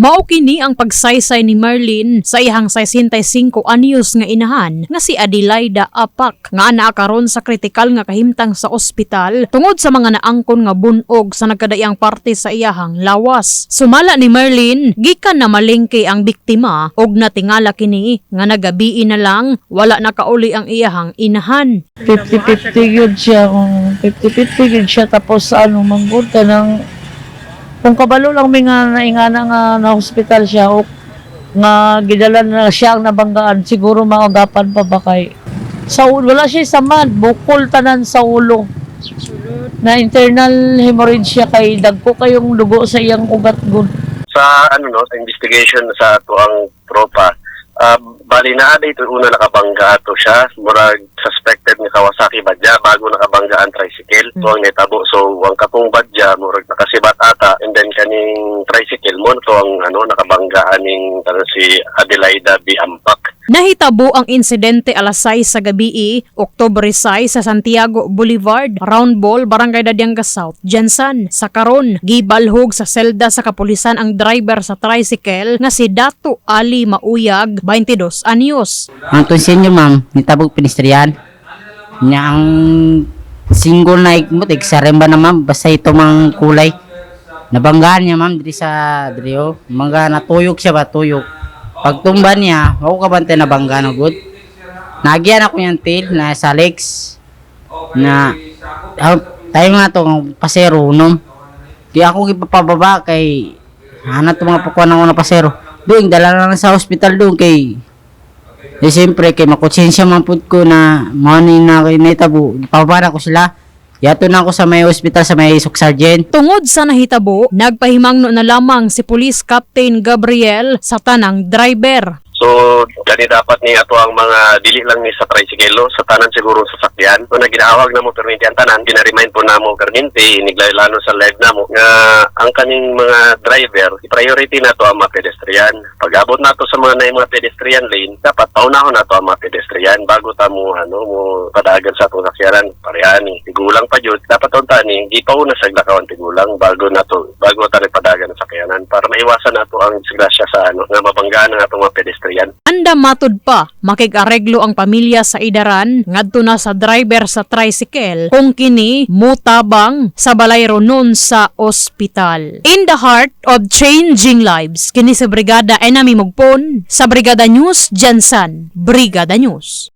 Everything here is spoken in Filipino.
Mao kini ang pagsaysay ni Marlene sa ihang 65 anyos nga inahan nga si Adelaida Apak nga naa karon sa kritikal nga kahimtang sa ospital tungod sa mga naangkon nga bunog sa nagkadayang parte sa iyahang lawas. Sumala ni Marlene, gikan na malingki ang biktima og natingala kini nga nagabii na lang wala na kauli ang iyahang inahan. 50-50 yun siya. Kung 50-50 yun siya. Tapos ano, manggod ka ng... Kung kabalo lang may nga naingana nga na hospital siya o nga gidalan na siya ang nabanggaan, siguro maagapan pa ba kay sa ulo, wala siya sa man, bukol tanan sa ulo. Na internal hemorrhage siya kay dagko kayong dugo sa iyang ugat gud. sa ano no sa investigation sa ato ang tropa uh, bali na ada ito? Una nakabangga ato siya. Murag suspected ni Kawasaki badya bago nakabangga ang tricycle. So ang netabo so ang katong badya murag nakasibat ata. And then kaning tricycle mo to ang ano nakabangga aning si Adelaida B. Ampak Nahitabo ang insidente alas 6 sa gabi, Oktubre 6 sa Santiago Boulevard, Round Ball, Barangay Dadyanga South, Jansan. Sa karon, gibalhog sa selda sa kapulisan ang driver sa tricycle nga si Dato Ali Mauyag, 22 anyos. Ang tunsin ma'am, nitabog pinistriyan. Nya ang single na ikmutik sa remba na ma'am, basta ito mang kulay. Nabanggaan niya ma'am diri sa diri oh. Mga natuyok siya ba tuyok. Pagtumba niya, ako kabante nabangga na good. Nagyan ako yung tail na sa legs na ah, tayo nga to pasero unom. Di ako ipapababa kay hanat mga pakuan ng una pasero. Doon, dala na lang sa hospital doon kay Eh, siyempre, kay makonsensya man pud ko na money na kay naitabo. Pabara ko sila. Yato na ako sa may hospital sa may Isok Sergeant. Tungod sa nahitabo, nagpahimangno na lamang si Police Captain Gabriel sa tanang driver. So, gani dapat ni ato ang mga dili lang ni sa tricycle sa tanan siguro sa sakyan. So, na ginahawag na mo perminti ang tanan, ginaremind po na mo perminti, iniglay-lano sa live na mo, nga ang kaning mga driver, priority na to ang mga pedestrian. Pag abot na to sa mga na mga pedestrian lane, dapat paunahon na to ang mga pedestrian bago ta mo, ano, mo padagan sa atong sakyanan. Parehani, tigulang pa jud dapat on tani, di pa una sa glakawan tigulang bago na to, bago ta rin padagan sa sakyanan para maiwasan na to ang disgrasya sa ano, nga mabanggaan ng atong mga pedestrian. Anda matud pa, makig-areglo ang pamilya sa idaran ngadto na sa driver sa tricycle kung kini mutabang sa balayro nun sa ospital. In the heart of changing lives, kini sa Brigada Enemy Mugpon sa Brigada News Jansan, Brigada News.